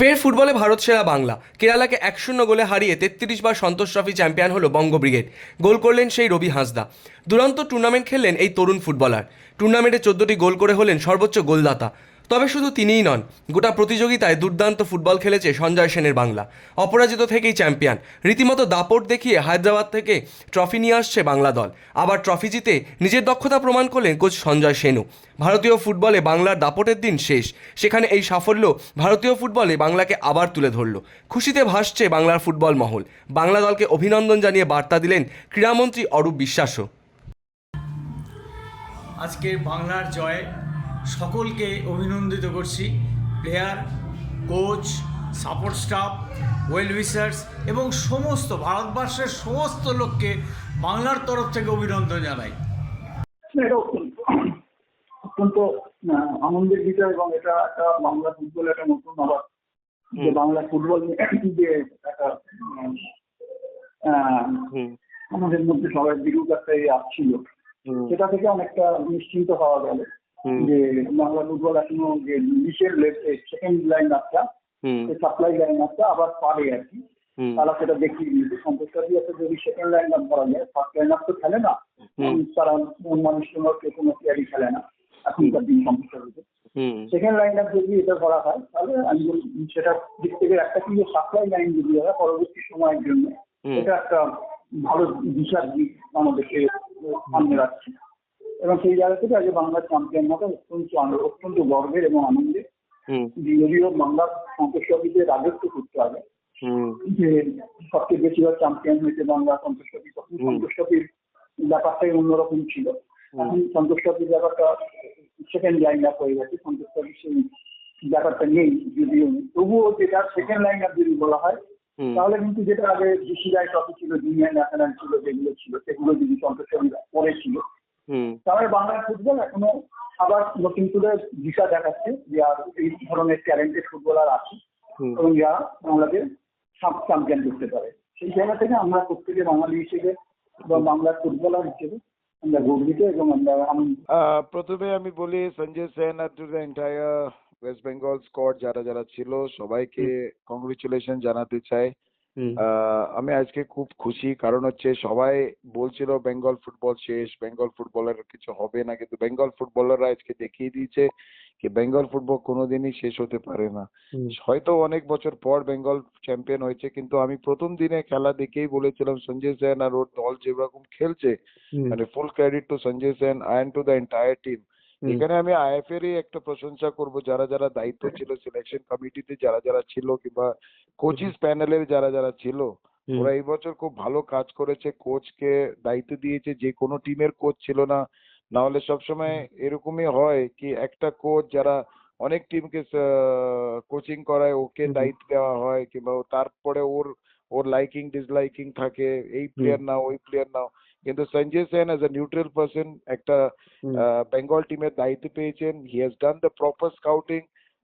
ফের ফুটবলে ভারত সেরা বাংলা। কেরালাকে এক শূন্য গোলে হারিয়ে তেত্রিশ বার সন্তোষ ট্রফি চ্যাম্পিয়ন হলো বঙ্গ ব্রিগেড। গোল করলেন সেই রবি হাঁসদা। দুরন্ত টুর্নামেন্ট খেললেন এই তরুণ ফুটবলার। টুর্নামেন্টে চোদ্দটি গোল করে হলেন সর্বোচ্চ গোলদাতা। তবে শুধু তিনিই নন, গোটা প্রতিযোগিতায় দুর্দান্ত ফুটবল খেলেছে সঞ্জয় সেনের বাংলা। অপরাজিত থেকেই চ্যাম্পিয়ন। রীতিমতো দাপট দেখিয়ে হায়দ্রাবাদ থেকে ট্রফি নিয়ে আসছে বাংলা দল। আবার ট্রফি জিতে নিজের দক্ষতা প্রমাণ করলেন কোচ সঞ্জয় সেনু। ভারতীয় ফুটবলে বাংলার দাপটের দিন শেষ। সেখানে এই সাফল্য ভারতীয় ফুটবলে বাংলাকে আবার তুলে ধরল। খুশিতে ভাসছে বাংলার ফুটবল মহল। বাংলা দলকে অভিনন্দন জানিয়ে বার্তা দিলেন ক্রীড়ামন্ত্রী অরূপ বিশ্বাসও। আজকের বাংলার জয়ে সকলকে অভিনন্দিত করছি। Player coach support staff well wishers এবং সমস্ত ভারতবর্ষের সমস্ত লোককে বাংলার তরফ থেকে অভিনন্দন জানাই। এটা অত্যন্ত আনন্দের বিষয় এবং এটা একটা বাংলা ফুটবল একটা নতুন আবার যে বাংলা ফুটবল যে একটা আহ, আমাদের মধ্যে সবাই বিরূপ একটা আসছিল। সেটা থেকে অনেকটা নিশ্চিন্ত হওয়া গেল। যে বাংলা ফুটবল এখনও যে নিচের সেকেন্ড লাইন আপটা সাপ্লাই লাইন আপটা আবার পারে আর কি। তারা সেটা দেখিয়ে দিয়েছে। সন্তোষকারী আছে যদি সেকেন্ড লাইন আপ করা যায় ফার্স্ট লাইন আপ তো খেলে না। তারা মন মানুষ কোনো প্লেয়ারই খেলে না। এখনকার দিন সন্তোষকারীতে সেকেন্ড লাইন আপ যদি এটা করা হয় তাহলে আমি বলি সেটা দিক থেকে একটা কিন্তু সাপ্লাই লাইন যদি হয় পরবর্তী সময়ের জন্য এটা একটা ভালো দিশার দিক আমাদেরকে সামনে রাখছে। এবং সেই জায়গা থেকে আজকে বাংলার চ্যাম্পিয়ন হওয়াটা অত্যন্ত অত্যন্ত গর্বের এবং আনন্দের। যদিও বাংলার সন্তোষকারীতে রাজত্ব করতে হবে। যে সবচেয়ে বেশিবার চ্যাম্পিয়ন হয়েছে বাংলা সন্তোষ ট্রফি তখন সন্তোষ ট্রফির ব্যাপারটাই অন্যরকম ছিল। এখন সন্তোষ ট্রফির ব্যাপারটা সেকেন্ড লাইন আপ হয়ে গেছে সন্তোষ ট্রফির সেই ব্যাপারটা নেই যদিও। তবুও যেটা সেকেন্ড লাইন আপ যদি বলা হয় তাহলে কিন্তু যেটা আগে রায় ট্রফি ছিল জুনিয়র ন্যাশনাল ছিল যেগুলো ছিল সেগুলো যদি সন্তোষ পরে ছিল তাহলে বাংলার ফুটবল এখনও আবার নতুন করে দিশা দেখাচ্ছে যে আর এই ধরনের ট্যালেন্টেড ফুটবলার আছে এবং যারা বাংলাদেশ সাব চ্যাম্পিয়ন করতে পারে। সেই জায়গা থেকে আমরা প্রত্যেকে বাঙালি হিসেবে বা বাংলার ফুটবলার হিসেবে আমরা গর্বিত এবং আমরা প্রথমে আমি বলি সঞ্জয় সেন আর to the entire West Bengal squad যারা যারা ছিল সবাইকে কংগ্রেচুলেশন জানাতে চাই। আমি আজকে খুব খুশি। কারণ হচ্ছে সবাই বলছিল বেঙ্গল ফুটবল শেষ বেঙ্গল ফুটবলের কিছু হবে না। কিন্তু বেঙ্গল ফুটবলাররা আজকে দেখিয়ে দিয়েছে কি বেঙ্গল ফুটবল কোনোদিনই শেষ হতে পারে না। হয়তো অনেক বছর পর বেঙ্গল চ্যাম্পিয়ন হয়েছে কিন্তু আমি প্রথম দিনে খেলা দেখেই বলেছিলাম সঞ্জয় সেন আর ওর দল যেরকম খেলছে মানে full credit to Sanjoy Sen and to the entire team এখানে আমি আইএফএর একটা প্রশংসা করব যারা যারা দায়িত্ব ছিল সিলেকশন কমিটিতে যারা যারা ছিল কিংবা কোচিস প্যানেলের যারা যারা ছিল ওরা এই বছর খুব ভালো কাজ করেছে। কোচকে দায়িত্ব দিয়েছে যে কোনো টিমের কোচ ছিল না। না হলে সবসময় এরকমই হয় কি একটা কোচ যারা অনেক টিমকে কোচিং করায় ওকে দায়িত্ব দেওয়া হয় কিংবা তারপরে ওর ওর লাইকিং ডিসলাইকিং থাকে এই প্লেয়ার নাও ওই প্লেয়ার নাও। কিন্তু Sanjoy Sen as a neutral person একটা বেঙ্গল টিমের দায়িত্ব পেয়েছেন he has done the proper scouting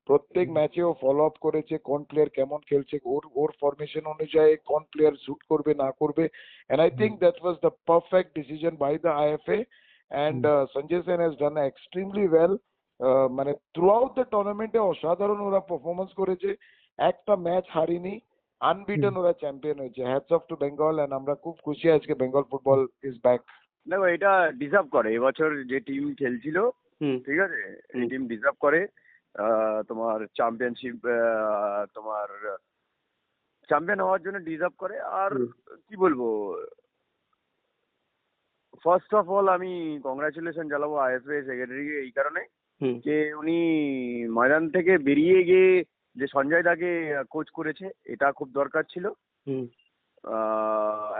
প্রত্যেক ম্যাচে ও ফলো আপ করেছে কোন প্লেয়ার কেমন খেলছে ওর ওর ফরমেশন অনুযায়ী কোন প্লেয়ার শুট করবে না করবে and I think that was the perfect decision by the IFA and Sanjay Sen has done extremely well মানে থ্রু আউট দ্য টুর্নামেন্টে অসাধারণ ওরা পারফরমেন্স করেছে একটা ম্যাচ হারিনি আনবিটেন ওরা চ্যাম্পিয়ন হয়েছে। Hats off to Bengal and আমরা খুব খুশি আজকে বেঙ্গল ফুটবল ইজ ব্যাক দেখো এটা ডিজার্ভ করে। এবছর যে টিম খেলছিল ঠিক আছে? এই টিম ডিজার্ভ করে। তোমার চ্যাম্পিয়নশিপ তোমার চ্যাম্পিয়ন হওয়ার জন্য ডিজার্ভ করে। আর কি বলব? ফার্স্ট অফ অল আমি কংগ্রাচুলেশন জানাব আইএফএ সেক্রেটারিকে এই কারণে যে উনি ময়দান থেকে বেরিয়ে গিয়ে যে সঞ্জয় দাকে কোচ করেছে এটা খুব দরকার ছিল।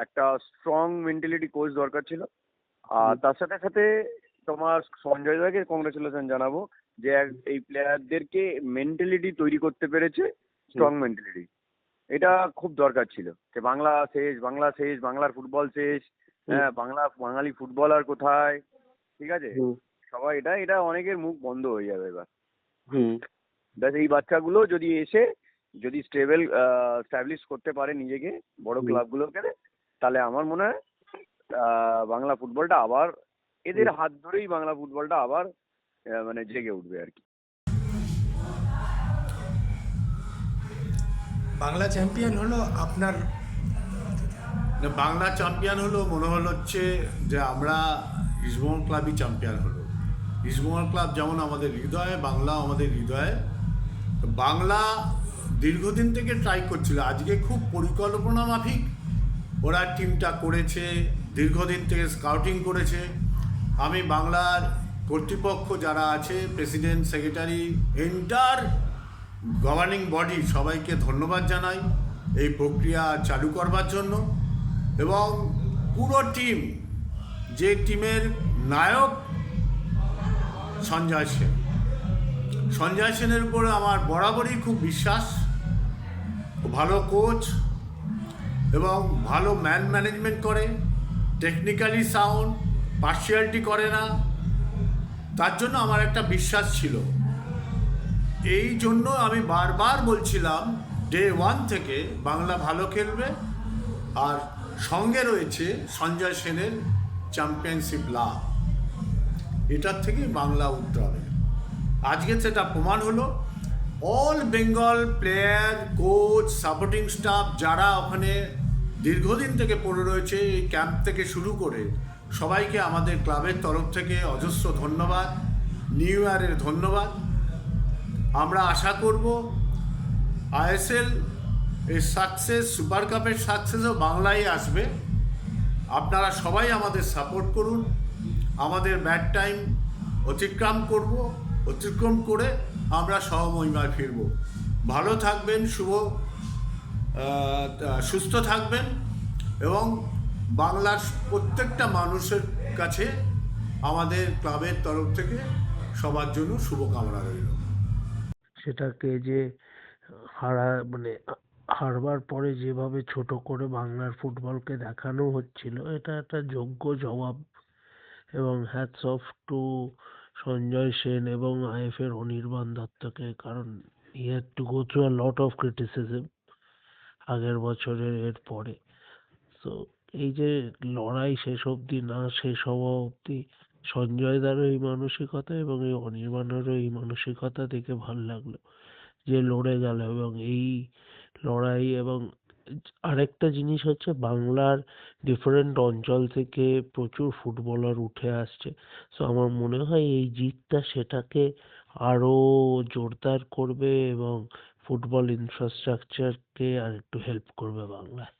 একটা স্ট্রং মেন্টালিটি কোচ দরকার ছিল। আর তার সাথে সাথে তোমার সঞ্জয় দাকে কংগ্রেচুলেশন জানাব যে এই প্লেয়ারদেরকে মেন্টালিটি তৈরি করতে পেরেছে স্ট্রং মেন্টালিটি এটা খুব দরকার ছিল যে বাংলা শেষ বাংলা শেষ বাংলার ফুটবল শেষ। হ্যাঁ বাংলা বাঙালি ফুটবলার কোথায়? ঠিক আছে? সবাই এটা এটা অনেকের মুখ বন্ধ হয়ে যাবে এবার। ব্যাস এই বাচ্চাগুলো যদি এসে যদি স্টেবল স্ট্যাবলিশ করতে পারে নিজেকে বড় ক্লাবগুলোকে তাহলে আমার মনে হয় বাংলা ফুটবলটা আবার এদের হাত ধরেই বাংলা ফুটবলটা আবার মানে জেগে উঠবে আর কি। বাংলা চ্যাম্পিয়ন হলো আপনার? বাংলা চ্যাম্পিয়ন হলো মনে হলো হচ্ছে যে আমরা ইস্টবেঙ্গল ক্লাবই চ্যাম্পিয়ন হলো। ইস্টবেঙ্গল ক্লাব যেমন আমাদের হৃদয়ে বাংলা আমাদের হৃদয়ে। বাংলা দীর্ঘদিন থেকে ট্রাই করছিল। আজকে খুব পরিকল্পনা মাফিক। ওরা টিমটা করেছে, দীর্ঘদিন থেকে স্কাউটিং করেছে। আমি বাংলার কর্তৃপক্ষ যারা আছে president secretary entire governing body সবাইকে ধন্যবাদ জানাই এই প্রক্রিয়া চালু করবার জন্য। এবং পুরো টিম যে টিমের নায়ক সঞ্জয় সেন। সঞ্জয় সেনের উপরে আমার বরাবরই খুব বিশ্বাস ভালো কোচ এবং ভালো ম্যান ম্যানেজমেন্ট করে টেকনিক্যালি সাউন্ড পার্সিয়ালিটি করে না, তার জন্য আমার একটা বিশ্বাস ছিল। এই জন্য আমি বারবার বলছিলাম ডে ওয়ান থেকে বাংলা ভালো খেলবে, আর সঙ্গে রয়েছে সঞ্জয় সেনের চ্যাম্পিয়নশিপ লাভ। এটার থেকে বাংলা উঠতে হবে। আজকে সেটা প্রমাণ হলো। All Bengal player coach supporting staff যারা ওখানে দীর্ঘদিন থেকে পড়ে রয়েছে, এই ক্যাম্প থেকে শুরু করে সবাইকে আমাদের ক্লাবের তরফ থেকে অজস্র ধন্যবাদ নিউ ইয়ারের ধন্যবাদ। আমরা আশা করব আইএসএল এর সাকসেস সুপার কাপের সাকসেসও বাংলায় আসবে। আপনারা সবাই আমাদের সাপোর্ট করুন। আমাদের ব্যাড টাইম অতিক্রম করব। অতিক্রম করে আমরা সহমহিমায় ফিরব। ভালো থাকবেন, শুভ সুস্থ থাকবেন এবং বাংলার প্রত্যেকটা মানুষের কাছে আমাদের ক্লাবের তরফ থেকে সবার জন্য শুভকামনা রইল। সেটাকে যে হারা মানে হারবার পরে যেভাবে ছোট করে বাংলার ফুটবলকে দেখানো হচ্ছিল, এটা একটা যোগ্য জবাব এবং hats off to Sanjoy Sen এবং আইএফের অনির্বাণ দত্তকে, কারণ he had to go through a lot of criticism আগের বছরের এর পরে। সো এই যে লড়াই শেষ অবধি না শেষ হওয়া অবধি সঞ্জয় দারও এই মানসিকতা এবং এই অনির্বাণেরও এই মানসিকতা দেখে ভালো লাগল যে লড়ে গেল এবং এই লড়াই এবং আরেকটা জিনিস হচ্ছে বাংলার ডিফারেন্ট অঞ্চল থেকে প্রচুর ফুটবলার উঠে আসছে। সো আমার মনে হয় এই জিতটা সেটাকে আরও জোরদার করবে এবং ফুটবল ইনফ্রাস্ট্রাকচারকে আর একটু হেল্প করবে বাংলায়।